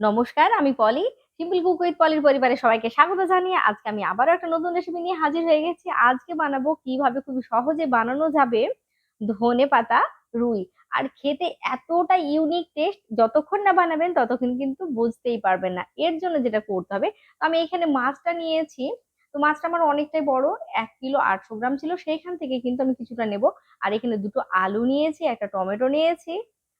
নমস্কার, আমি পলি simple cook with পলির পরিবারে সবাইকে স্বাগত জানিয়ে আজকে আমি আবারও একটা নতুন রেসিপি নিয়ে হাজির হয়ে গেছি। আজকে বানাবো কীভাবে খুব সহজে বানানো যাবে ধনে পাতা, রুই। আর খেতে এতটা ইউনিক টেস্ট যতক্ষণ না বানাবেন ততক্ষণ কিন্তু বুঝতেই পারবেন না। এর জন্য যেটা করতে হবে, তো আমি এখানে মাছটা নিয়েছি। তো মাছটা আমার অনেকটাই বড়, এক কিলো আটশো গ্রাম ছিল, সেইখান থেকে কিন্তু আমি কিছুটা নেব। আর এখানে দুটো আলু নিয়েছি, একটা টমেটো নিয়েছি,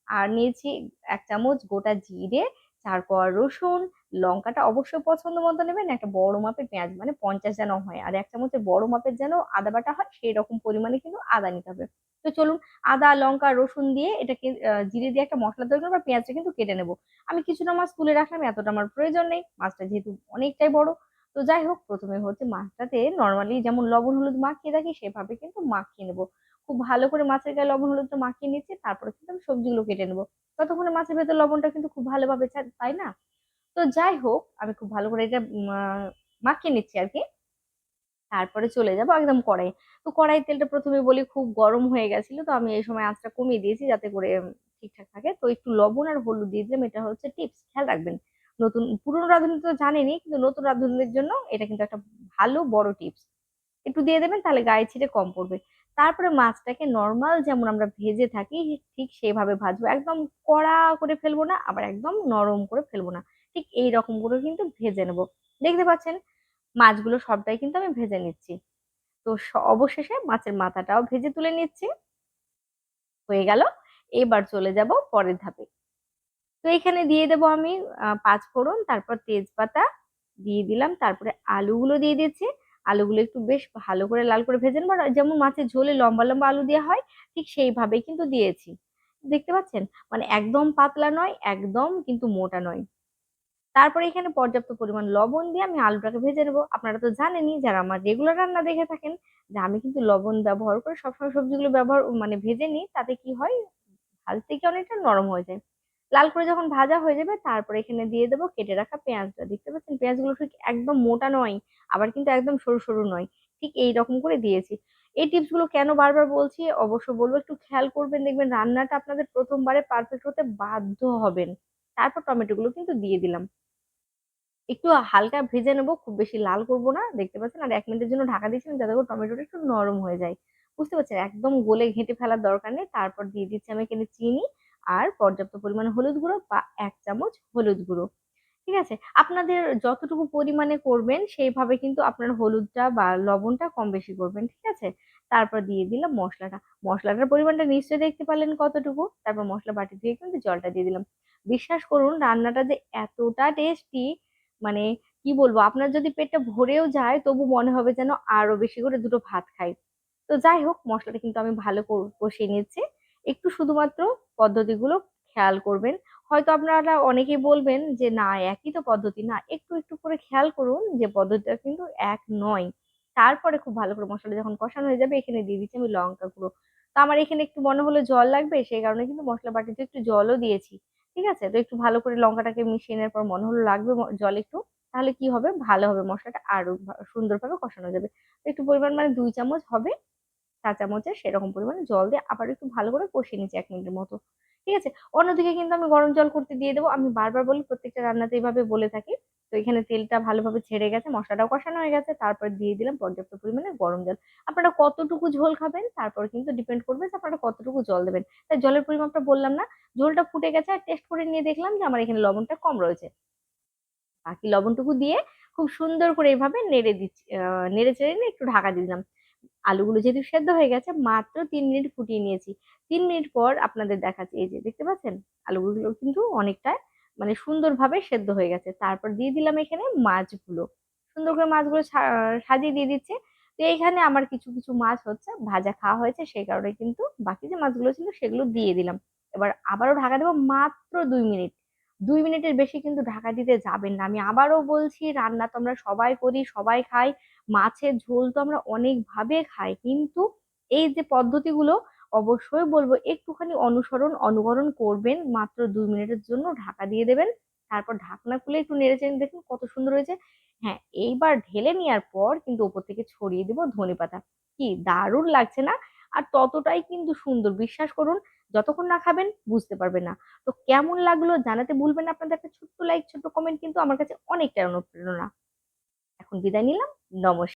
আর নিয়েছি এক চামচ গোটা জিরে তারপর রসুন, লঙ্কাটা অবশ্যই পছন্দ মতো নেবেন। একটা বড় মাপের পেঁয়াজ মানে পঞ্চাশ যেন হয়। আর এক চামচের বড় মাপের যেন আদা বাটা হয় সেই রকম পরিমাণে কিন্তু আদা নিতে হবে। তো চলুন, আদা, লঙ্কা, রসুন দিয়ে এটাকে জিরে দিয়ে একটা মশলা তৈরি করব পেঁয়াজটা কিন্তু কেটে নেব। আমি কিছুটা মাছ তুলে রাখলাম, এতটা আমার প্রয়োজন নেই। মাছটা যেহেতু অনেকটাই বড়। তো যাই হোক, প্রথমে হচ্ছে মাছটাতে নর্মালি যেমন লবণ, হলুদ মাখিয়ে থাকি, সেভাবে কিন্তু মাখিয়ে নেব। খুব ভালো করে মাছের গায়ে লবণ হলুদটা মাখিয়ে নিচ্ছি, তারপরে কিন্তু আমি সবজিগুলো কেটে নেব। ততক্ষণে মাছের ভেতর লবণটা কিন্তু খুব ভালোভাবে তাই না? তো যাই হোক, আমি খুব ভালো করে এটা মাখিয়ে নিচ্ছি আর কি। তারপরে চলে যাব একদম কড়াই। তো কড়াই তেলটা প্রথমে বলি খুব গরম হয়ে গেছিল, তো আমি এই সময় আঁচটা কমিয়ে দিয়েছি যাতে করে ঠিকঠাক থাকে। তো একটু লবণ আর হলুদ দিয়ে দিলাম, এটা হচ্ছে টিপস, খেয়াল রাখবেন। নতুন, পুরনো রাঁধুনি তো জানেনি কিন্তু নতুন রাঁধুনিদের জন্য এটা কিন্তু একটা ভালো বড় টিপস। একটু দিয়ে দেবেন, তাহলে গায়ে ছিটে কম পড়বে। তারপরে মাছটাকে নর্মাল যেমন আমরা ভেজে থাকি, ঠিক সেভাবে ভাজবো। একদম কড়া করে ফেলব না, আবার একদম নরম করে ফেলব না। ঠিক এই রকম করে কিন্তু ভেজে নেব। দেখতে পাচ্ছেন? মাছগুলো সবটাই কিন্তু আমি ভেজে নিচ্ছি। তো অবশেষে মাছের মাথাটাও ভেজে তুলে নিচ্ছি। হয়ে গেল। এবার চলে যাব পরের ধাপে। তো এখানে দিয়ে দেব আমি পাঁচ ফোড়ন, তারপর তেজপাতা দিয়ে দিলাম, তারপরে আলুগুলো দিয়ে দিচ্ছি। আলুগুলো একটু বেশ ভালো করে লাল করে ভেজে নেব। যেমন মাছের ঝোলে লম্বা লম্বা আলু দেওয়া হয়, ঠিক সেইভাবেই কিন্তু দিয়েছি। দেখতে পাচ্ছেন? মানে একদম পাতলা নয়, একদম কিন্তু মোটা নয়। তারপরে এখানে পর্যাপ্ত পরিমাণ লবণ দিয়ে আমি আলুটাকে ভেজে নেব। আপনারা তো জানেনই, যারা আমার রেগুলার রান্না দেখে থাকেন, যে আমি কিন্তু লবণ ব্যবহার করে সবসময় সবজিগুলো ব্যবহার মানে ভেজে নিই, তাতে কি হয়? ভাজতে কি অনেকটা নরম হয়ে যায়। লাল করে যখন ভাজা হয়ে যাবে, তারপরে এখানে দিয়ে দেবো কেটে রাখা পেঁয়াজটা। দেখতে পাচ্ছেন? পেঁয়াজগুলো ঠিক একদম মোটা নয়, আবার কিন্তু একদম সরু সরু নয়। ঠিক এই রকম করে দিয়েছি। এই টিপসগুলো কেন বারবার বলছি, অবশ্য বলব, একটু খেয়াল করবেন, দেখবেন রান্নাটা আপনাদের প্রথমবারে পারফেক্ট হতে বাধ্য হবেন। তারপর টমেটোগুলো কিন্তু দিয়ে দিলাম। একটু হালকা ভেজে নেব, খুব বেশি লাল করব না, দেখতে পাচ্ছেন? আর এক মিনিটের জন্য ঢাকা দিচ্ছি যাতে করে টমেটোটা একটু নরম হয়ে যায়। বুঝতে পারছেন? একদম গলে ঘেঁটে ফেলার দরকার নেই। তারপর দিয়ে দিচ্ছি আমি এখানে চিনি। আর পর্যাপ্ত পরিমাণে হলুদ গুঁড়ো বা এক চামচ হলুদ গুঁড়ো। ঠিক আছে? আপনাদের যতটুকু পরিমাণে করবেন, সেইভাবে কিন্তু আপনার হলুদটা বা লবণটা কম বেশি করবেন, ঠিক আছে? তারপর দিয়ে দিলাম মশলাটা। মশলাটার পরিমাণটা নিশ্চয়ই দেখতে পারলেন কতটুকু? তারপর মশলা বাটি দিয়ে কিন্তু জলটা দিয়ে দিলাম। বিশ্বাস করুন, রান্নাটা যে এতটা টেস্টি মানে কি বলব, আপনার যদি পেটটা ভরেও যায়, তবু মনে হবে যেন আরও বেশি করে দুটো ভাত খাই। তো যাই হোক, মশলাটা কিন্তু আমি ভালো কষিয়ে নিচ্ছি একটু শুধুমাত্র পদ্ধতিগুলো খেয়াল করবেন। হয়তো আপনারা অনেকেই বলবেন যে, না, একই তো পদ্ধতি না। একটু একটু করে খেয়াল করুন যে, পদ্ধতিটা কিন্তু এক নয়। তারপরে খুব ভালো করে মশলা যখন কষানো হয়ে যাবে, এখানে দিয়ে দিচ্ছি আমি লঙ্কা গুঁড়ো। তো আমার এখানে একটু মনে হলো জল লাগবে, সেই কারণে কিন্তু মশলা বাটিতে একটু জলও দিয়েছি। ঠিক আছে? তো একটু ভালো করে লঙ্কাটাকে মিশিয়ে নেওয়ার পর মনে হলো লাগবে জল একটু, তাহলে কি হবে? ভালো হবে মশলাটা আরও সুন্দরভাবে কষানো যাবে। একটু পরিমাণ মানে দুই চামচ হবে। চা চামচের সেরকম পরিমাণে জল দিয়ে আবার একটু ভালো করে কষিয়ে নিচ্ছি এক মিনিটের মতো। ঠিক আছে? অন্যদিকে কিন্তু আমি গরম জল করতে দিয়ে দেবো। আমি বারবার বলি, প্রত্যেকটা রান্নাতে এইভাবে বলে থাকি। তো এখানে তেলটা ভালোভাবে ছেড়ে গেছে, মশলাটাও কষানো হয়ে গেছে, তারপর দিয়ে দিলাম পর্যাপ্ত পরিমাণে গরম জল। আপনারা কতটুকু ঝোল খাবেন তারপর কিন্তু ডিপেন্ড করবে যে আপনারা কতটুকু জল দেবেন। তাই জলের পরিমাপটা বললাম না, ঝোলটা ফুটে গেছে আর টেস্ট করে নিয়ে দেখলাম যে আমার এখানে লবণটা কম রয়েছে। বাকি লবণটুকু দিয়ে খুব সুন্দর করে এইভাবে নেড়ে দিচ্ছি নেড়ে চেড়ে নিয়ে একটু ঢাকা দিয়ে দিলাম। আলুগুলো যেহেতু সেদ্ধ হয়ে গেছে, মাত্র তিন মিনিট ফুটিয়ে নিয়েছি। তিন মিনিট পর আপনাদের দেখাচ্ছি, এই যে দেখতে পাচ্ছেন? আলুগুলো কিন্তু অনেকটা মানে সুন্দরভাবে সেদ্ধ হয়ে গেছে। তারপর দিয়ে দিলাম এখানে মাছগুলো। সুন্দর করে মাছগুলো সাজিয়ে দিয়ে দিচ্ছে। তো এইখানে আমার কিছু কিছু মাছ হচ্ছে, ভাজা খাওয়া হয়েছে, সেই কারণে কিন্তু বাকি যে মাছগুলো ছিল সেগুলো দিয়ে দিলাম। এবার আবারও ঢাকা দেবো মাত্র দুই মিনিট। দুই মিনিটের বেশি কিন্তু ঢাকা দিতে যাবেন না। আমি আবারও বলছি, রান্না তো আমরা সবাই করি, সবাই খাই। মাছের ঝোল তো আমরা অনেকভাবে খাই, কিন্তু এই যে পদ্ধতিগুলো অবশ্যই বলব, একটুখানি অনুসরণ, অনুকরণ করবেন, মাত্র দুই মিনিটের জন্য ঢাকা দিয়ে দেবেন, তারপর ঢাকনা খুলে একটু নেড়ে চেড়ে দেখুন কত সুন্দর হয়েছে। হ্যাঁ এইবার ঢেলে নেওয়ার পর কিন্তু ওপর থেকে ছড়িয়ে দেবো ধনে পাতা। কি দারুণ লাগছে না? আর ততটাই কিন্তু সুন্দর, বিশ্বাস করুন, যতক্ষণ না খাবেন বুঝতে পারবেন না। তো কেমন লাগল জানাতে ভুলবেন না, আপনাদের একটা ছোট্ট লাইক ছোট্ট কমেন্ট কিন্তু আমার কাছে অনেকটা অনুপ্রেরণা। এখন বিদায় নিলাম। নমস্কার।